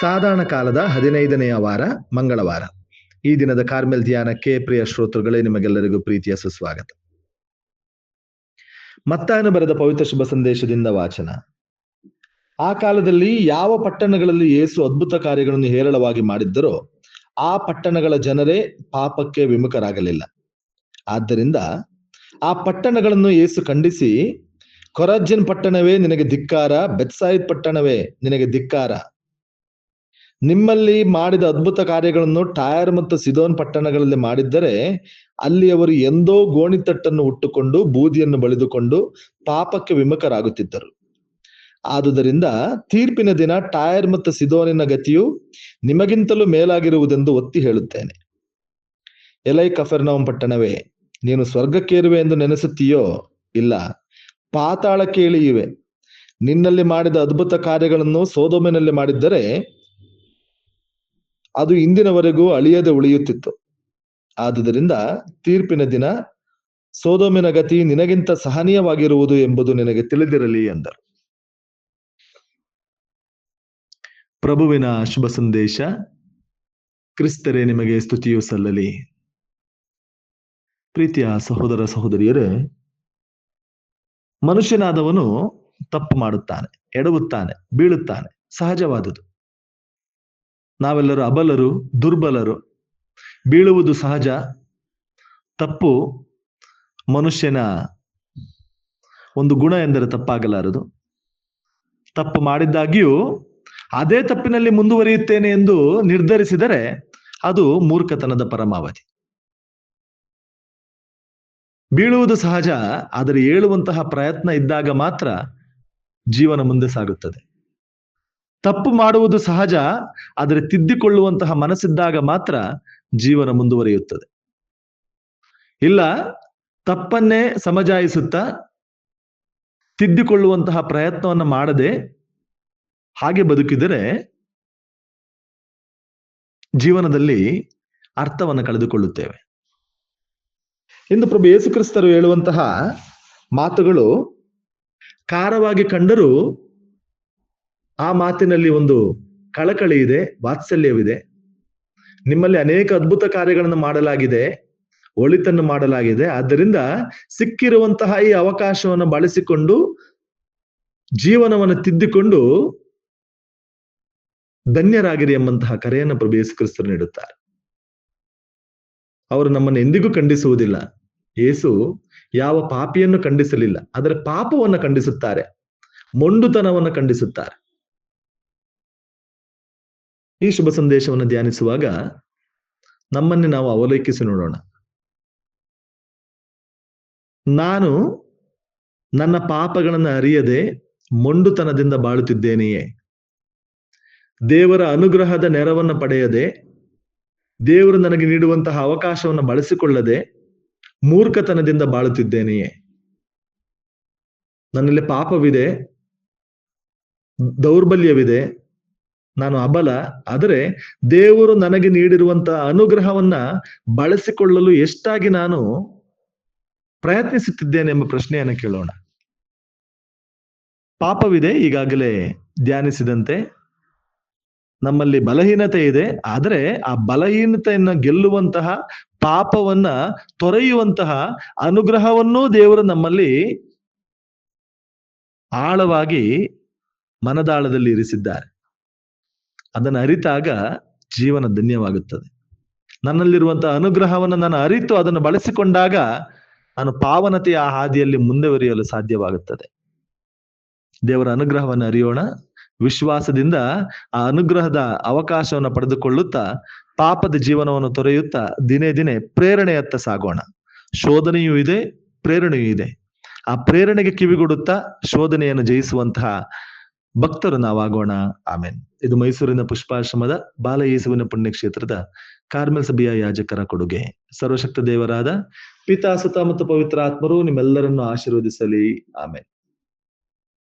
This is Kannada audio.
ಸಾಧಾರಣ ಕಾಲದ ಹದಿನೈದನೆಯ ವಾರ, ಮಂಗಳವಾರ. ಈ ದಿನದ ಕಾರ್ಮೆಲ್ ಧ್ಯಾನಕ್ಕೆ ಪ್ರಿಯ ಶ್ರೋತೃಗಳೇ, ನಿಮಗೆಲ್ಲರಿಗೂ ಪ್ರೀತಿಯ ಸುಸ್ವಾಗತ. ಮತ್ತಾಯನ ಬರೆದ ಪವಿತ್ರ ಶುಭ ಸಂದೇಶದಿಂದ ವಾಚನ. ಆ ಕಾಲದಲ್ಲಿ ಯಾವ ಪಟ್ಟಣಗಳಲ್ಲಿ ಯೇಸು ಅದ್ಭುತ ಕಾರ್ಯಗಳನ್ನು ಹೇರಳವಾಗಿ ಮಾಡಿದ್ದರೋ, ಆ ಪಟ್ಟಣಗಳ ಜನರೇ ಪಾಪಕ್ಕೆ ವಿಮುಖರಾಗಲಿಲ್ಲ. ಆದ್ದರಿಂದ ಆ ಪಟ್ಟಣಗಳನ್ನು ಯೇಸು ಖಂಡಿಸಿ ಕೊರಜ್ಜನ್ ಪಟ್ಟಣವೇ ನಿನಗೆ ಧಿಕ್ಕಾರ, ಬೆತ್ಸಾಯಿದ್ ಪಟ್ಟಣವೇ ನಿನಗೆ ಧಿಕ್ಕಾರ ನಿಮ್ಮಲ್ಲಿ ಮಾಡಿದ ಅದ್ಭುತ ಕಾರ್ಯಗಳನ್ನು ಟಾಯರ್ ಮತ್ತು ಸಿದೋನ್ ಪಟ್ಟಣಗಳಲ್ಲಿ ಮಾಡಿದ್ದರೆ ಅಲ್ಲಿ ಅವರು ಎಂದೋ ಗೋಣಿತಟ್ಟನ್ನು ಉಟ್ಟುಕೊಂಡು ಬೂದಿಯನ್ನು ಬಳಿದುಕೊಂಡು ಪಾಪಕ್ಕೆ ವಿಮುಖರಾಗುತ್ತಿದ್ದರು. ಆದುದರಿಂದ ತೀರ್ಪಿನ ದಿನ ಟೈರ್ ಮತ್ತು ಸಿದೋನಿನ ಗತಿಯು ನಿಮಗಿಂತಲೂ ಮೇಲಾಗಿರುವುದೆಂದು ಒತ್ತಿ ಹೇಳುತ್ತೇನೆ. ಎಲೈ ಕಫರ್ನವಂ ಪಟ್ಟಣವೇ, ನೀನು ಸ್ವರ್ಗಕ್ಕೇರುವೆ ಎಂದು ನೆನೆಸುತ್ತೀಯೋ? ಇಲ್ಲ. ಪಾತಾಳಕ್ಕೆ ಇಳಿಯುವೆ. ನಿನ್ನಲ್ಲಿ ಮಾಡಿದ ಅದ್ಭುತ ಕಾರ್ಯಗಳನ್ನು ಸೋದೋಮಿನಲ್ಲಿ ಮಾಡಿದ್ದರೆ ಅದು ಇಂದಿನವರೆಗೂ ಅಳಿಯದೆ ಉಳಿಯುತ್ತಿತ್ತು. ಆದುದರಿಂದ ತೀರ್ಪಿನ ದಿನ, ಸೋದೋಮಿನ ಗತಿ ನಿನಗಿಂತ ಸಹನೀಯವಾಗಿರುವುದು ಎಂಬುದು ನಿನಗೆ ತಿಳಿದಿರಲಿ ಎಂದರು. ಪ್ರಭುವಿನ ಶುಭ ಸಂದೇಶ, ಕ್ರಿಸ್ತರೇ ನಿಮಗೆ ಸ್ತುತಿಯು ಸಲ್ಲಲಿ. ಪ್ರೀತಿಯ ಸಹೋದರ ಸಹೋದರಿಯರೇ, ಮನುಷ್ಯನಾದವನು ತಪ್ಪು ಮಾಡುತ್ತಾನೆ, ಎಡವುತ್ತಾನೆ, ಬೀಳುತ್ತಾನೆ, ಸಹಜವಾದುದು. ನಾವೆಲ್ಲರೂ ಅಬಲರು, ದುರ್ಬಲರು. ಬೀಳುವುದು ಸಹಜ, ತಪ್ಪು ಮನುಷ್ಯನ ಒಂದು ಗುಣ ಎಂದರೆ ತಪ್ಪಾಗಲಾರದು. ತಪ್ಪು ಮಾಡಿದ್ದಾಗಿಯೂ ಅದೇ ತಪ್ಪಿನಲ್ಲಿ ಮುಂದುವರಿಯುತ್ತೇನೆ ಎಂದು ನಿರ್ಧರಿಸಿದರೆ ಅದು ಮೂರ್ಖತನದ ಪರಮಾವಧಿ. ಬೀಳುವುದು ಸಹಜ, ಆದರೆ ಏಳುವಂತಹ ಪ್ರಯತ್ನ ಇದ್ದಾಗ ಮಾತ್ರ ಜೀವನ ಮುಂದೆ ಸಾಗುತ್ತದೆ. ತಪ್ಪು ಮಾಡುವುದು ಸಹಜ, ಆದರೆ ತಿದ್ದಿಕೊಳ್ಳುವಂತಹ ಮನಸ್ಸಿದ್ದಾಗ ಮಾತ್ರ ಜೀವನ ಮುಂದುವರಿಯುತ್ತದೆ. ಇಲ್ಲ, ತಪ್ಪನ್ನೇ ಸಮಜಾಯಿಸುತ್ತಾ ತಿದ್ದಿಕೊಳ್ಳುವಂತಹ ಪ್ರಯತ್ನವನ್ನು ಮಾಡದೆ ಹಾಗೆ ಬದುಕಿದರೆ ಜೀವನದಲ್ಲಿ ಅರ್ಥವನ್ನು ಕಳೆದುಕೊಳ್ಳುತ್ತೇವೆ. ಇಂದು ಪ್ರಭು ಯೇಸುಕ್ರಿಸ್ತರು ಹೇಳುವಂತಹ ಮಾತುಗಳು ಕಾರವಾಗಿ ಕಂಡರೂ ಆ ಮಾತಿನಲ್ಲಿ ಒಂದು ಕಳಕಳಿ ಇದೆ, ವಾತ್ಸಲ್ಯವಿದೆ. ನಿಮ್ಮಲ್ಲಿ ಅನೇಕ ಅದ್ಭುತ ಕಾರ್ಯಗಳನ್ನು ಮಾಡಲಾಗಿದೆ, ಒಳಿತನ್ನು ಮಾಡಲಾಗಿದೆ. ಆದ್ದರಿಂದ ಸಿಕ್ಕಿರುವಂತಹ ಈ ಅವಕಾಶವನ್ನು ಬಳಸಿಕೊಂಡು, ಜೀವನವನ್ನು ತಿದ್ದಿಕೊಂಡು ಧನ್ಯರಾಗಿರಿ ಎಂಬಂತಹ ಕರೆಯನ್ನು ಪ್ರಭು ಕ್ರಿಸ್ತರು ನೀಡುತ್ತಾರೆ. ಅವರು ನಮ್ಮನ್ನು ಎಂದಿಗೂ ಖಂಡಿಸುವುದಿಲ್ಲ. ಏಸು ಯಾವ ಪಾಪಿಯನ್ನು ಖಂಡಿಸಲಿಲ್ಲ, ಆದರೆ ಪಾಪವನ್ನು ಖಂಡಿಸುತ್ತಾರೆ, ಮೊಂಡುತನವನ್ನು ಖಂಡಿಸುತ್ತಾರೆ. ಈ ಶುಭ ಸಂದೇಶವನ್ನು ಧ್ಯಾನಿಸುವಾಗ ನಮ್ಮನ್ನೇ ನಾವು ಅವಲೋಕಿಸಿ ನೋಡೋಣ. ನಾನು ನನ್ನ ಪಾಪಗಳನ್ನು ಅರಿಯದೆ ಮೊಂಡುತನದಿಂದ ಬಾಳುತ್ತಿದ್ದೇನೆಯೇ? ದೇವರ ಅನುಗ್ರಹದ ನೆರವನ್ನು ಪಡೆಯದೆ, ದೇವರು ನನಗೆ ನೀಡುವಂತಹ ಅವಕಾಶವನ್ನು ಬಳಸಿಕೊಳ್ಳದೆ ಮೂರ್ಖತನದಿಂದ ಬಾಳುತ್ತಿದ್ದೇನೆಯೇ? ನನ್ನಲ್ಲಿ ಪಾಪವಿದೆ, ದೌರ್ಬಲ್ಯವಿದೆ ನಾನು ಅಬಲ, ಆದರೆ ದೇವರು ನನಗೆ ನೀಡಿರುವಂತಹ ಅನುಗ್ರಹವನ್ನ ಬಳಸಿಕೊಳ್ಳಲು ಎಷ್ಟಾಗಿ ನಾನು ಪ್ರಯತ್ನಿಸುತ್ತಿದ್ದೇನೆ ಎಂಬ ಪ್ರಶ್ನೆಯನ್ನು ಕೇಳೋಣ. ಪಾಪವಿದೆ, ಈಗಾಗಲೇ ಧ್ಯಾನಿಸಿದಂತೆ. ನಮ್ಮಲ್ಲಿ ಬಲಹೀನತೆ ಇದೆ, ಆದರೆ ಆ ಬಲಹೀನತೆಯನ್ನ ಗೆಲ್ಲುವಂತಹ, ಪಾಪವನ್ನ ತೊರೆಯುವಂತಹ ಅನುಗ್ರಹವನ್ನೂ ದೇವರು ನಮ್ಮಲ್ಲಿ ಆಳವಾಗಿ ಮನದಾಳದಲ್ಲಿ ಇರಿಸಿದ್ದಾರೆ. ಅದನ್ನು ಅರಿತಾಗ ಜೀವನ ಧನ್ಯವಾಗುತ್ತದೆ. ನನ್ನಲ್ಲಿರುವಂತಹ ಅನುಗ್ರಹವನ್ನು ನಾನು ಅರಿತು ಅದನ್ನು ಬಳಸಿಕೊಂಡಾಗ ನಾನು ಪಾವನತೆಯ ಹಾದಿಯಲ್ಲಿ ಮುಂದುವರಿಯಲು ಸಾಧ್ಯವಾಗುತ್ತದೆ. ದೇವರ ಅನುಗ್ರಹವನ್ನು ಅರಿಯೋಣ. ವಿಶ್ವಾಸದಿಂದ ಆ ಅನುಗ್ರಹದ ಅವಕಾಶವನ್ನು ಪಡೆದುಕೊಳ್ಳುತ್ತಾ ಪಾಪದ ಜೀವನವನ್ನು ತೊರೆಯುತ್ತಾ ದಿನೇ ದಿನೇ ಪ್ರೇರಣೆಯತ್ತ ಸಾಗೋಣ. ಶೋಧನೆಯೂ ಇದೆ, ಪ್ರೇರಣೆಯೂ ಇದೆ. ಆ ಪ್ರೇರಣೆಗೆ ಕಿವಿಗೊಡುತ್ತಾ ಶೋಧನೆಯನ್ನು ಜಯಿಸುವಂತಹ ಭಕ್ತರು ನಾವಾಗೋಣ. ಆಮೇನ್. ಇದು ಮೈಸೂರಿನ ಪುಷ್ಪಾಶ್ರಮದ ಬಾಲಯೇಸುವಿನ ಪುಣ್ಯಕ್ಷೇತ್ರದ ಕಾರ್ಮೆಲ್ ಸಭೆಯ ಯಾಜಕರ ಕೊಡುಗೆ. ಸರ್ವಶಕ್ತ ದೇವರಾದ ಪಿತಾ ಸುತ ಮತ್ತು ಪವಿತ್ರ ಆತ್ಮರು ನಿಮ್ಮೆಲ್ಲರನ್ನು ಆಶೀರ್ವದಿಸಲಿ. ಆಮೇನ್.